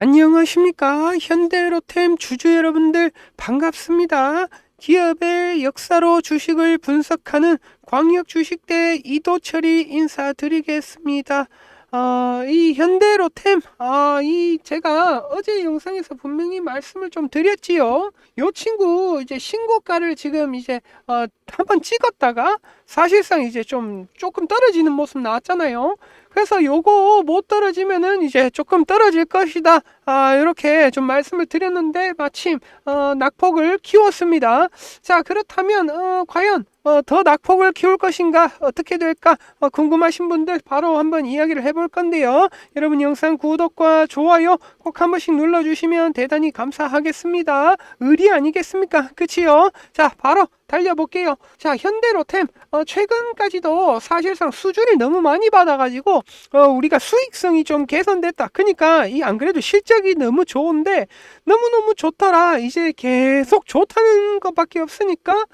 안녕하십니까. 현대로템 주주 여러분들 반갑습니다. 기업의 역사로 주식을 분석하는 광역주식대 이도철이 인사드리겠습니다. 어, 이 현대로템, 아, 이 제가 어제 영상에서 분명히 말씀을 좀 드렸지요. 요 친구 이제 신고가를 지금 이제 어, 한번 찍었다가 사실상 이제 좀 조금 떨어지는 모습 나왔잖아요. 그래서 요거 못 떨어지면은 이제 조금 떨어질 것이다. 아, 이렇게 좀 말씀을 드렸는데 마침 어, 낙폭을 키웠습니다. 자, 그렇다면 어, 과연 어, 더 낙폭을 키울 것인가 어떻게 될까 어, 궁금하신 분들 바로 한번 이야기를 해볼 건데요. 여러분 영상 구독과 좋아요 꼭 한 번씩 눌러주시면 대단히 감사하겠습니다. 의리 아니겠습니까? 그치요? 자, 바로 달려볼게요. 자, 현대로템 어, 최근까지도 사실상 수주를 너무 많이 받아가지고 어, 우리가 수익성이 좀 개선됐다. 그러니까 이 안 그래도 실적이 너무 좋은데 너무너무 좋더라. 이제 계속 좋다는 것밖에 없으니까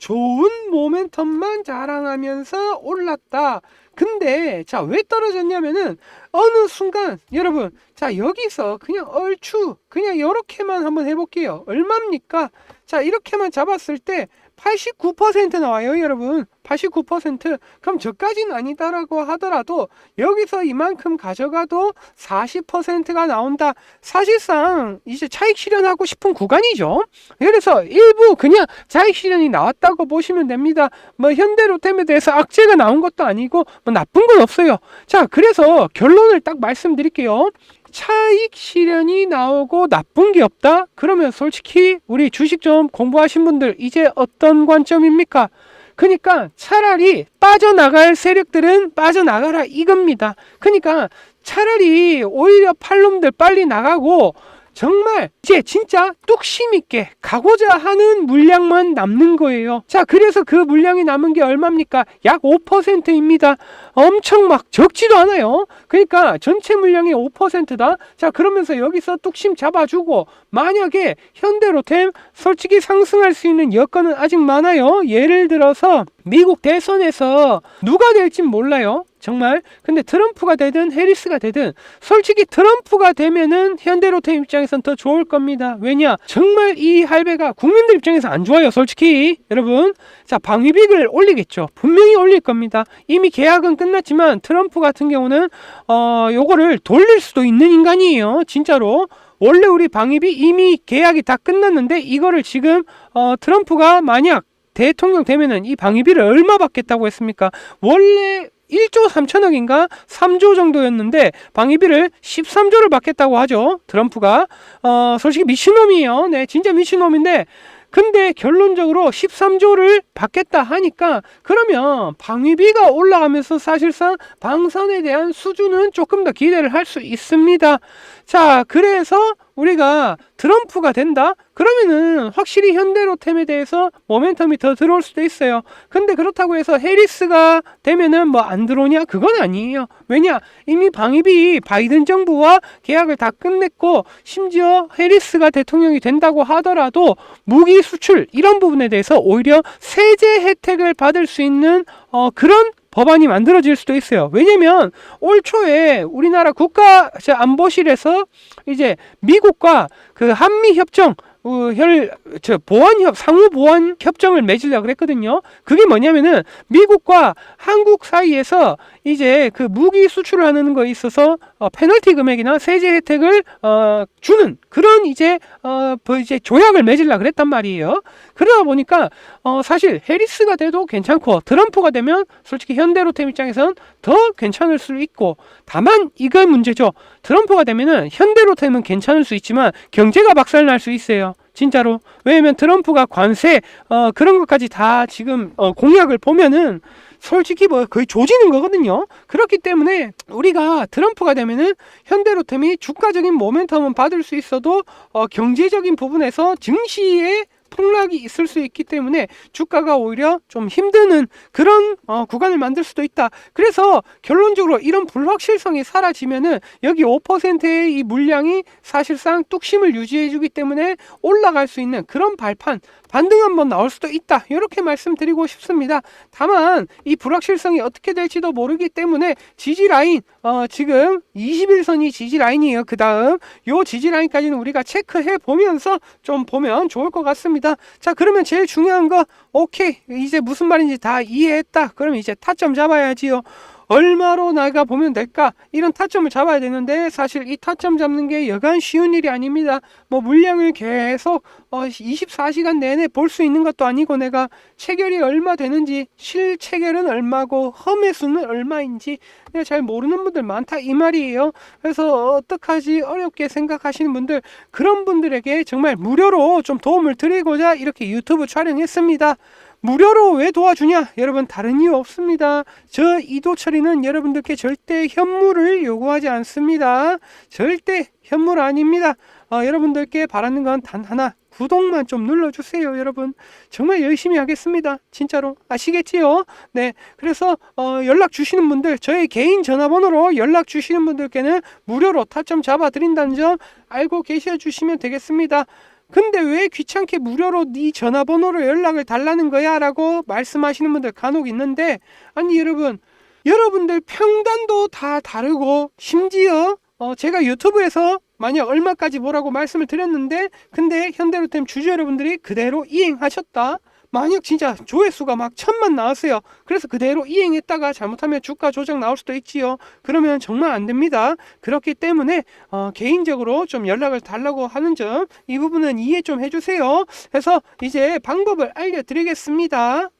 좋은 모멘텀만 자랑하면서 올랐다. 근데 자 왜 떨어졌냐면은 어느 순간 여러분 자 여기서 그냥 얼추 그냥 이렇게만 한번 해볼게요. 얼마입니까? 자 이렇게만 잡았을 때 89% 나와요, 여러분. 89%. 그럼 저까지는 아니다라고 하더라도 여기서 이만큼 가져가도 40%가 나온다. 사실상 이제 차익 실현하고 싶은 구간이죠. 그래서 일부 그냥 차익 실현이 나왔다고 보시면 됩니다. 뭐 현대로템에 대해서 악재가 나온 것도 아니고 뭐 나쁜 건 없어요. 자, 그래서 결론을 딱 말씀드릴게요. 차익 실현이 나오고 나쁜 게 없다? 그러면 솔직히 우리 주식 좀 공부하신 분들 이제 어떤 관점입니까? 그러니까 차라리 빠져나갈 세력들은 빠져나가라 이겁니다. 그러니까 차라리 오히려 팔놈들 빨리 나가고 정말 이제 진짜 뚝심 있게 가고자 하는 물량만 남는 거예요. 자, 그래서 그 물량이 남은 게 얼마입니까? 약 5%입니다. 엄청 막 적지도 않아요. 그러니까 전체 물량이 5%다. 자, 그러면서 여기서 뚝심 잡아주고 만약에 현대로템 솔직히 상승할 수 있는 여건은 아직 많아요. 예를 들어서 미국 대선에서 누가 될진 몰라요. 정말. 근데 트럼프가 되든 해리스가 되든 솔직히 트럼프가 되면은 현대로템 입장에선 더 좋을 겁니다. 왜냐? 정말 이 할배가 국민들 입장에서 안 좋아요. 솔직히. 여러분. 자, 방위비를 올리겠죠. 분명히 올릴 겁니다. 이미 계약은 끝났지만 트럼프 같은 경우는 어, 요거를 돌릴 수도 있는 인간이에요. 진짜로. 원래 우리 방위비 이미 계약이 다 끝났는데 이거를 지금 어, 트럼프가 만약 대통령 되면은 이 방위비를 얼마 받겠다고 했습니까? 원래 1조 3천억인가 3조 정도였는데 방위비를 13조를 받겠다고 하죠. 트럼프가 어 솔직히 미친놈이에요. 네, 진짜 미친놈인데 근데 결론적으로 13조를 받겠다 하니까 그러면 방위비가 올라가면서 사실상 방산에 대한 수준은 조금 더 기대를 할 수 있습니다. 자, 그래서 우리가 트럼프가 된다? 그러면은 확실히 현대로템에 대해서 모멘텀이 더 들어올 수도 있어요. 근데 그렇다고 해서 해리스가 되면은 뭐 안 들어오냐? 그건 아니에요. 왜냐? 이미 방위비 바이든 정부와 계약을 다 끝냈고 심지어 해리스가 대통령이 된다고 하더라도 무기 수출 이런 부분에 대해서 오히려 세제 혜택을 받을 수 있는 어, 그런 법안이 만들어질 수도 있어요. 왜냐면 올 초에 우리나라 국가 안보실에서 이제 미국과 그 한미 협정 어, 혈, 저, 보안협, 상호 보안 협정을 맺으려고 그랬거든요. 그게 뭐냐면은, 미국과 한국 사이에서 이제 그 무기 수출을 하는 거에 있어서, 어, 페널티 금액이나 세제 혜택을, 어, 주는 그런 이제, 어, 뭐 이제 조약을 맺으려고 그랬단 말이에요. 그러다 보니까, 어, 사실 해리스가 돼도 괜찮고, 트럼프가 되면 솔직히 현대로템 입장에서는 더 괜찮을 수 있고, 다만 이거 문제죠. 트럼프가 되면은 현대로템은 괜찮을 수 있지만, 경제가 박살날 수 있어요. 진짜로. 왜냐면 트럼프가 관세, 어, 그런 것까지 다 지금, 어, 공약을 보면은, 솔직히 뭐 거의 조지는 거거든요. 그렇기 때문에 우리가 트럼프가 되면은 현대로템이 주가적인 모멘텀은 받을 수 있어도 어, 경제적인 부분에서 증시에 폭락이 있을 수 있기 때문에 주가가 오히려 좀 힘드는 그런 어, 구간을 만들 수도 있다. 그래서 결론적으로 이런 불확실성이 사라지면은 여기 5%의 이 물량이 사실상 뚝심을 유지해주기 때문에 올라갈 수 있는 그런 발판 반등 한번 나올 수도 있다. 이렇게 말씀드리고 싶습니다. 다만 이 불확실성이 어떻게 될지도 모르기 때문에 지지 라인 어, 지금 21선이 지지 라인이에요. 그 다음 요 지지 라인까지는 우리가 체크해 보면서 좀 보면 좋을 것 같습니다. 자 그러면 제일 중요한 거 오케이 이제 무슨 말인지 다 이해했다. 그럼 이제 타점 잡아야지요. 얼마로 나가 보면 될까? 이런 타점을 잡아야 되는데 사실 이 타점 잡는 게 여간 쉬운 일이 아닙니다. 뭐 물량을 계속 어 24시간 내내 볼 수 있는 것도 아니고 내가 체결이 얼마 되는지 실 체결은 얼마고 험해수는 얼마인지 내가 잘 모르는 분들 많다 이 말이에요. 그래서 어떡하지 어렵게 생각하시는 분들 그런 분들에게 정말 무료로 좀 도움을 드리고자 이렇게 유튜브 촬영했습니다. 무료로 왜 도와주냐? 여러분 다른 이유 없습니다. 저 이도철이는 여러분들께 절대 현물을 요구하지 않습니다. 절대 현물 아닙니다. 어, 여러분들께 바라는 건 단 하나. 구독만 좀 눌러주세요, 여러분. 정말 열심히 하겠습니다. 진짜로. 아시겠지요? 네. 그래서, 어, 연락 주시는 분들, 저의 개인 전화번호로 연락 주시는 분들께는 무료로 타점 잡아 드린다는 점 알고 계셔 주시면 되겠습니다. 근데 왜 귀찮게 무료로 네 전화번호로 연락을 달라는 거야? 라고 말씀하시는 분들 간혹 있는데, 아니, 여러분, 여러분들 평단도 다 다르고, 심지어, 어, 제가 유튜브에서 만약 얼마까지 뭐라고 말씀을 드렸는데, 근데 현대로템 주주 여러분들이 그대로 이행하셨다. 만약 진짜 조회수가 막 천만 나왔어요. 그래서 그대로 이행했다가 잘못하면 주가 조작 나올 수도 있지요. 그러면 정말 안 됩니다. 그렇기 때문에 어, 개인적으로 좀 연락을 달라고 하는 점 이 부분은 이해 좀 해주세요. 그래서 이제 방법을 알려드리겠습니다.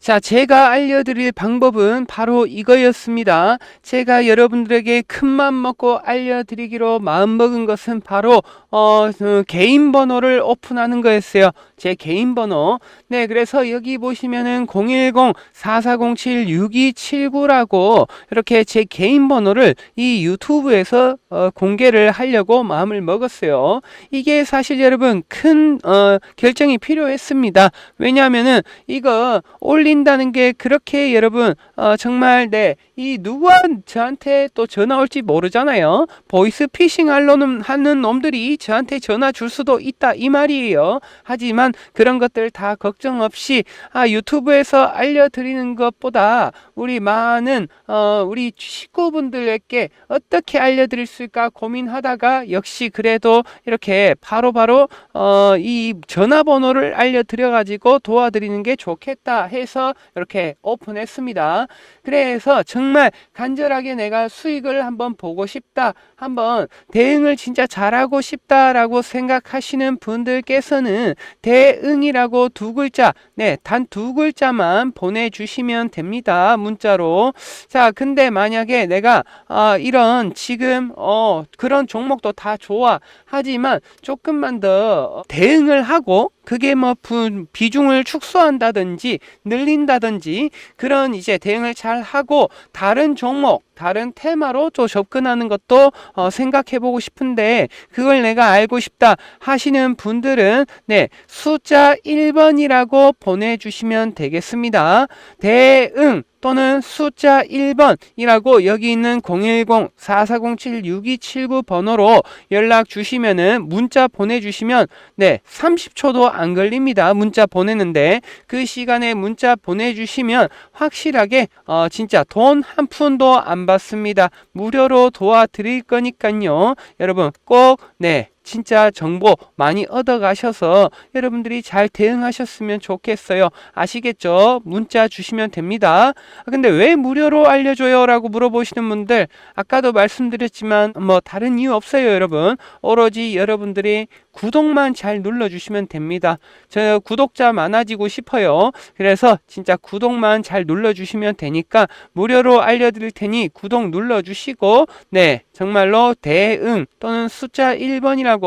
자, 제가 알려드릴 방법은 바로 이거였습니다. 제가 여러분들에게 큰맘 먹고 알려드리기로 마음먹은 것은 바로 어, 그 개인 번호를 오픈하는 거였어요. 제 개인 번호. 네, 그래서 여기 보시면은 010-4407-6279라고 이렇게 제 개인 번호를 이 유튜브에서 어, 공개를 하려고 마음을 먹었어요. 이게 사실 여러분 큰 어, 결정이 필요했습니다. 왜냐하면은 이거 올 린다는 게 그렇게 여러분 어, 정말 네, 이 누가 저한테 또 전화 올지 모르잖아요. 보이스 피싱 하려는 하는 놈들이 저한테 전화 줄 수도 있다 이 말이에요. 하지만 그런 것들 다 걱정 없이 아 유튜브에서 알려드리는 것보다 우리 많은 어, 우리 식구분들에게 어떻게 알려드릴 수 있을까 고민하다가 역시 그래도 이렇게 바로바로 어, 이 전화번호를 알려드려 가지고 도와드리는 게 좋겠다 해서 이렇게 오픈했습니다. 그래서 정말 간절하게 내가 수익을 한번 보고 싶다. 한번 대응을 진짜 잘하고 싶다라고 생각하시는 분들께서는 대응이라고 두 글자, 네, 단 두 글자만 보내주시면 됩니다. 문자로. 자, 근데 만약에 내가 아, 이런 지금 어, 그런 종목도 다 좋아. 하지만 조금만 더 대응을 하고 그게 뭐 부, 비중을 축소한다든지 늘 린다든지 그런 이제 대응을 잘 하고 다른 종목 다른 테마로 또 접근하는 것도 어, 생각해 보고 싶은데 그걸 내가 알고 싶다 하시는 분들은 네 숫자 1번이라고 보내주시면 되겠습니다. 대응 또는 숫자 1번이라고 여기 있는 010-4407-6279 번호로 연락 주시면은 문자 보내주시면 네 30초도 안 걸립니다. 문자 보내는데 그 시간에 문자 보내주시면 확실하게 어, 진짜 돈 한 푼도 안 받습니다. 무료로 도와드릴 거니까요. 여러분 꼭 네 진짜 정보 많이 얻어 가셔서 여러분들이 잘 대응하셨으면 좋겠어요. 아시겠죠? 문자 주시면 됩니다. 아, 근데 왜 무료로 알려줘요? 라고 물어보시는 분들, 아까도 말씀드렸지만, 뭐, 다른 이유 없어요, 여러분. 오로지 여러분들이 구독만 잘 눌러주시면 됩니다. 저 구독자 많아지고 싶어요. 그래서 진짜 구독만 잘 눌러주시면 되니까 무료로 알려드릴 테니 구독 눌러주시고, 네, 정말로 대응 또는 숫자 1번이라고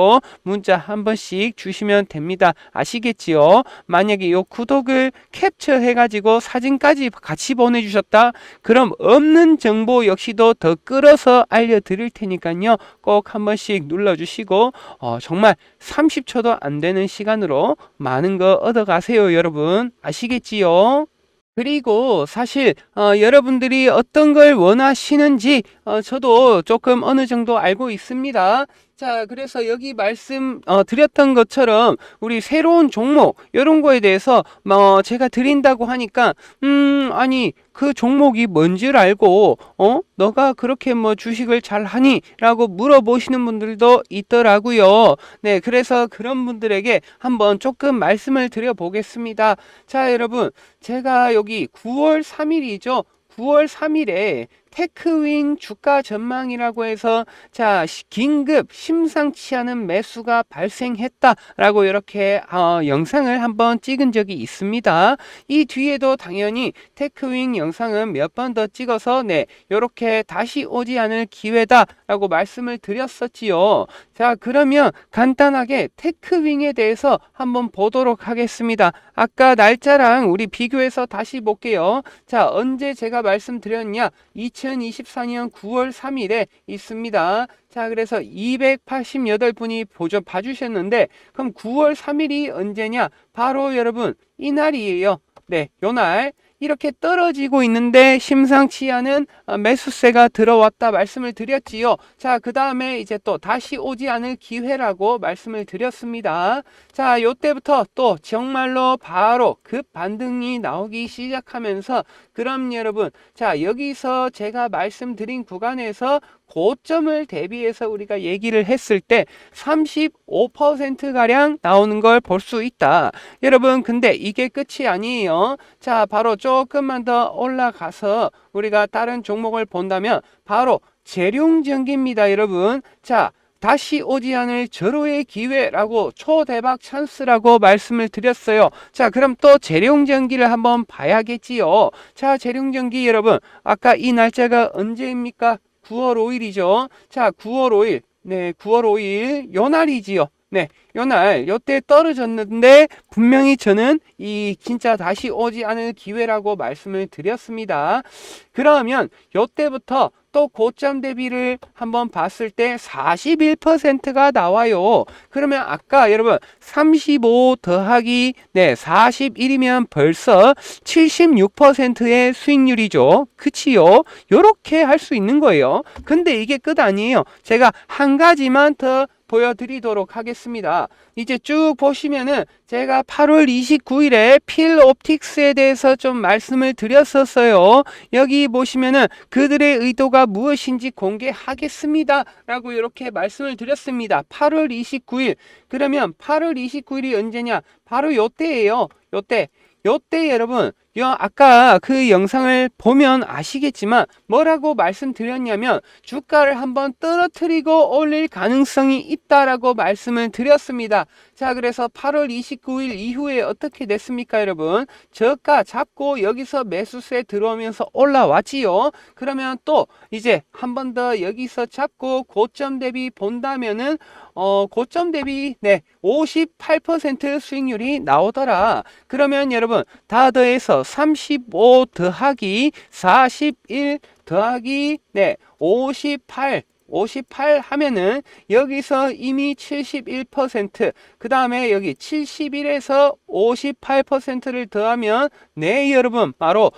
문자 한 번씩 주시면 됩니다. 아시겠지요? 만약에 요 구독을 캡처해 가지고 사진까지 같이 보내주셨다. 그럼 없는 정보 역시도 더 끌어서 알려드릴 테니까요. 꼭 한 번씩 눌러주시고 어, 정말 30초도 안 되는 시간으로 많은 거 얻어 가세요, 여러분. 아시겠지요? 그리고 사실 어, 여러분들이 어떤 걸 원하시는지 어, 저도 조금 어느 정도 알고 있습니다. 자, 그래서 여기 말씀 어, 드렸던 것처럼 우리 새로운 종목 이런 거에 대해서 뭐 제가 드린다고 하니까 음 아니 그 종목이 뭔지를 알고 어 너가 그렇게 뭐 주식을 잘 하니라고 물어보시는 분들도 있더라고요. 네, 그래서 그런 분들에게 한번 조금 말씀을 드려 보겠습니다. 자, 여러분 제가 여기 9월 3일이죠. 9월 3일에 테크윙 주가 전망이라고 해서 자 시- 긴급 심상치 않은 매수가 발생했다라고 이렇게 어, 영상을 한번 찍은 적이 있습니다. 이 뒤에도 당연히 테크윙 영상은 몇 번 더 찍어서 네 이렇게 다시 오지 않을 기회다라고 말씀을 드렸었지요. 자 그러면 간단하게 테크윙에 대해서 한번 보도록 하겠습니다. 아까 날짜랑 우리 비교해서 다시 볼게요. 자 언제 제가 말씀드렸냐? 2024년 9월 3일에 있습니다. 자, 그래서 288분이 보조 봐주셨는데, 그럼 9월 3일이 언제냐? 바로 여러분, 이날이에요. 네, 요날. 이렇게 떨어지고 있는데 심상치 않은 어, 매수세가 들어왔다 말씀을 드렸지요. 자, 그 다음에 이제 또 다시 오지 않을 기회라고 말씀을 드렸습니다. 자, 요때부터 또 정말로 바로 급 반등이 나오기 시작하면서 그럼 여러분, 자, 여기서 제가 말씀드린 구간에서 고점을 대비해서 우리가 얘기를 했을 때 35%가량 나오는 걸 볼 수 있다. 여러분, 근데 이게 끝이 아니에요. 자, 바로 조금만 더 올라가서 우리가 다른 종목을 본다면 바로 재룡전기입니다, 여러분. 자, 다시 오지 않을 절호의 기회라고 초대박 찬스라고 말씀을 드렸어요. 자, 그럼 또 재룡전기를 한번 봐야겠지요. 자, 재룡전기 여러분, 아까 이 날짜가 언제입니까? 9월 5일이죠. 자, 9월 5일. 네, 9월 5일 요 날이지요. 네, 요날 요때 떨어졌는데 분명히 저는 이 진짜 다시 오지 않을 기회라고 말씀을 드렸습니다. 그러면 요때부터 또 고점 대비를 한번 봤을 때 41%가 나와요. 그러면 아까 여러분 35 더하기 네 41이면 벌써 76%의 수익률이죠. 그치요? 요렇게 할 수 있는 거예요. 근데 이게 끝 아니에요. 제가 한 가지만 더 보여드리도록 하겠습니다. 이제 쭉 보시면은 제가 8월 29일에 필 옵틱스에 대해서 좀 말씀을 드렸었어요. 여기 보시면은 그들의 의도가 무엇인지 공개하겠습니다. 라고 이렇게 말씀을 드렸습니다. 8월 29일. 그러면 8월 29일이 언제냐? 바로 요때예요. 요때. 요때 여러분 요 아까 그 영상을 보면 아시겠지만 뭐라고 말씀드렸냐면 주가를 한번 떨어뜨리고 올릴 가능성이 있다라고 말씀을 드렸습니다. 자 그래서 8월 29일 이후에 어떻게 됐습니까 여러분? 저가 잡고 여기서 매수세 들어오면서 올라왔지요. 그러면 또 이제 한 번 더 여기서 잡고 고점 대비 본다면은 어 고점 대비 네 58% 수익률이 나오더라. 그러면 여러분 다 더해서 35 더하기 41 더하기 네 58 58 하면은 여기서 이미 71%, 그 다음에 여기 71에서 58%를 더하면 네 여러분 바로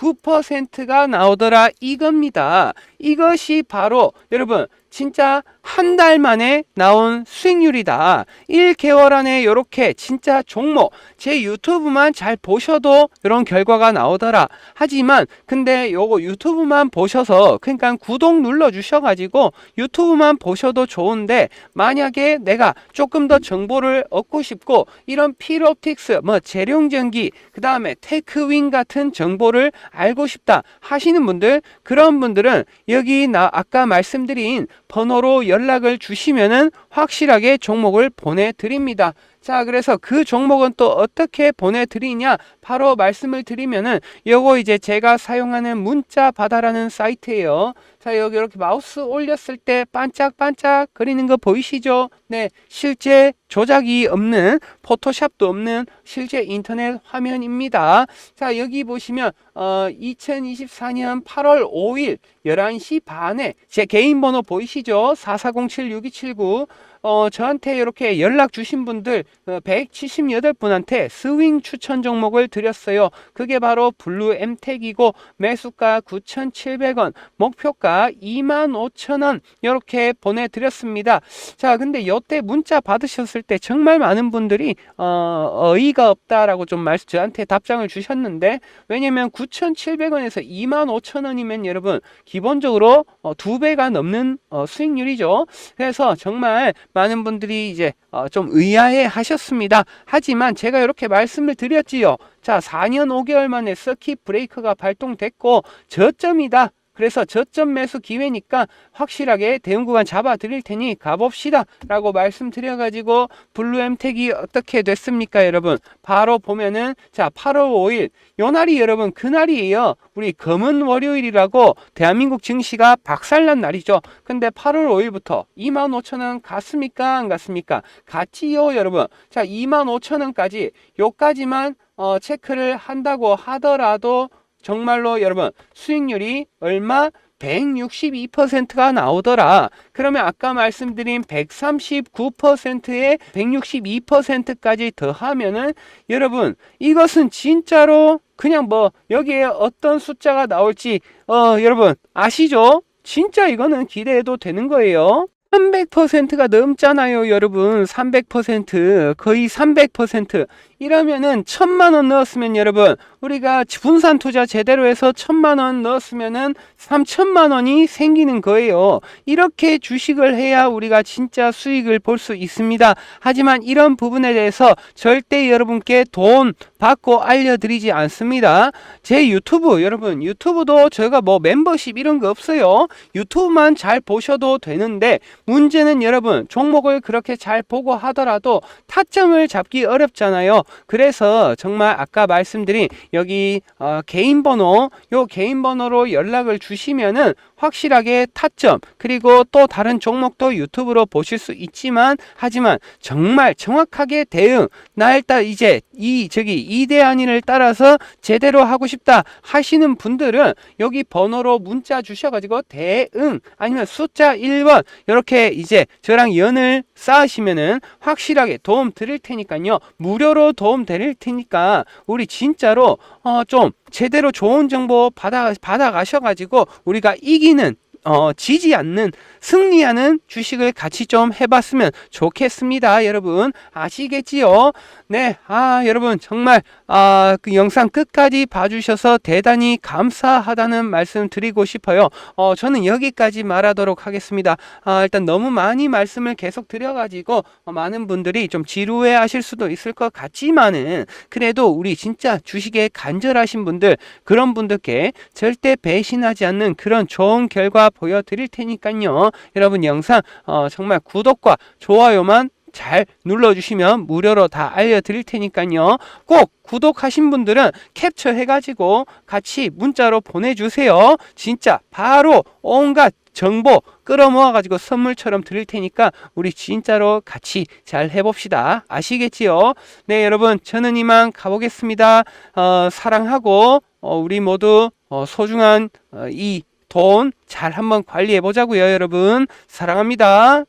139%가 나오더라 이겁니다. 이것이 바로 여러분 진짜 한 달 만에 나온 수익률이다. 1개월 안에 이렇게 진짜 종목 제 유튜브만 잘 보셔도 이런 결과가 나오더라. 하지만 근데 요거 유튜브만 보셔서 그러니까 구독 눌러 주셔 가지고 유튜브만 보셔도 좋은데 만약에 내가 조금 더 정보를 얻고 싶고 이런 필옵틱스 뭐 재룡전기 그다음에 테크윙 같은 정보를 알고 싶다 하시는 분들 그런 분들은 여기 나 아까 말씀드린 번호로 연락을 주시면은 확실하게 종목을 보내드립니다. 자, 그래서 그 종목은 또 어떻게 보내드리냐? 바로 말씀을 드리면은 요거 이제 제가 사용하는 문자 바다라는 사이트예요. 자, 여기 이렇게 마우스 올렸을 때 반짝반짝 거리는 거 보이시죠? 네, 실제 조작이 없는 포토샵도 없는 실제 인터넷 화면입니다. 자, 여기 보시면 어 2024년 8월 5일 11시 반에 제 개인 번호 보이시죠? 4407-6279 어, 저한테 이렇게 연락 주신 분들 어, 178분한테 스윙 추천 종목을 드렸어요. 그게 바로 블루 엠텍이고 매수가 9,700원, 목표가 25,000원 이렇게 보내드렸습니다. 자, 근데 여태 문자 받으셨을 때 정말 많은 분들이 어, 어이가 없다라고 좀 말씀 저한테 답장을 주셨는데 왜냐면 9,700원에서 25,000원이면 여러분 기본적으로 어, 두 배가 넘는 어, 수익률이죠. 그래서 정말 많은 분들이 이제 어, 좀 의아해 하셨습니다. 하지만 제가 이렇게 말씀을 드렸지요. 자, 4년 5개월 만에 서킷 브레이크가 발동됐고 저점이다. 그래서 저점 매수 기회니까 확실하게 대응 구간 잡아 드릴 테니 가봅시다 라고 말씀드려 가지고 블루엠텍이 어떻게 됐습니까 여러분? 바로 보면은 자 8월 5일. 요 날이 여러분 그날이에요. 우리 검은 월요일이라고 대한민국 증시가 박살난 날이죠. 근데 8월 5일부터 25,000원 갔습니까 안 갔습니까? 갔지요 여러분. 자 25,000원까지 요까지만 어, 체크를 한다고 하더라도 정말로 여러분 수익률이 얼마 162%가 나오더라. 그러면 아까 말씀드린 139%에 162%까지 더하면은 여러분 이것은 진짜로 그냥 뭐 여기에 어떤 숫자가 나올지 어 여러분 아시죠? 진짜 이거는 기대해도 되는 거예요. 300%가 넘잖아요, 여러분. 300% 거의 300% 이러면은 천만 원 넣었으면 여러분 우리가 분산 투자 제대로 해서 천만 원 넣었으면은 3천만 원이 생기는 거예요. 이렇게 주식을 해야 우리가 진짜 수익을 볼 수 있습니다. 하지만 이런 부분에 대해서 절대 여러분께 돈 받고 알려드리지 않습니다. 제 유튜브 여러분 유튜브도 저희가 뭐 멤버십 이런 거 없어요. 유튜브만 잘 보셔도 되는데 문제는 여러분 종목을 그렇게 잘 보고 하더라도 타점을 잡기 어렵잖아요. 그래서 정말 아까 말씀드린 여기 어, 개인 번호 요 개인 번호로 연락을 주시면은 확실하게 타점 그리고 또 다른 종목도 유튜브로 보실 수 있지만 하지만 정말 정확하게 대응 나 일단 이제 이 저기 이대한인을 따라서 제대로 하고 싶다 하시는 분들은 여기 번호로 문자 주셔가지고 대응 아니면 숫자 1번 이렇게 이제 저랑 연을 쌓으시면은 확실하게 도움 드릴 테니까요. 무료로 도움 드릴 테니까 우리 진짜로 어 좀 제대로 좋은 정보 받아 받아 가셔가지고 우리가 이기는 어, 지지 않는 승리하는 주식을 같이 좀 해봤으면 좋겠습니다. 여러분 아시겠지요? 네, 아 여러분 정말 아, 그 영상 끝까지 봐주셔서 대단히 감사하다는 말씀 드리고 싶어요. 어, 저는 여기까지 말하도록 하겠습니다. 아, 일단 너무 많이 말씀을 계속 드려가지고 어, 많은 분들이 좀 지루해하실 수도 있을 것 같지만은 그래도 우리 진짜 주식에 간절하신 분들 그런 분들께 절대 배신하지 않는 그런 좋은 결과 보여드릴 테니까요. 여러분 영상 어, 정말 구독과 좋아요만 잘 눌러주시면 무료로 다 알려드릴 테니까요. 꼭 구독하신 분들은 캡처해가지고 같이 문자로 보내주세요. 진짜 바로 온갖 정보 끌어모아가지고 선물처럼 드릴 테니까 우리 진짜로 같이 잘 해봅시다. 아시겠지요? 네, 여러분 저는 이만 가보겠습니다. 어, 사랑하고 어, 우리 모두 어, 소중한 어, 이 돈 잘 한번 관리해 보자고요, 여러분. 사랑합니다.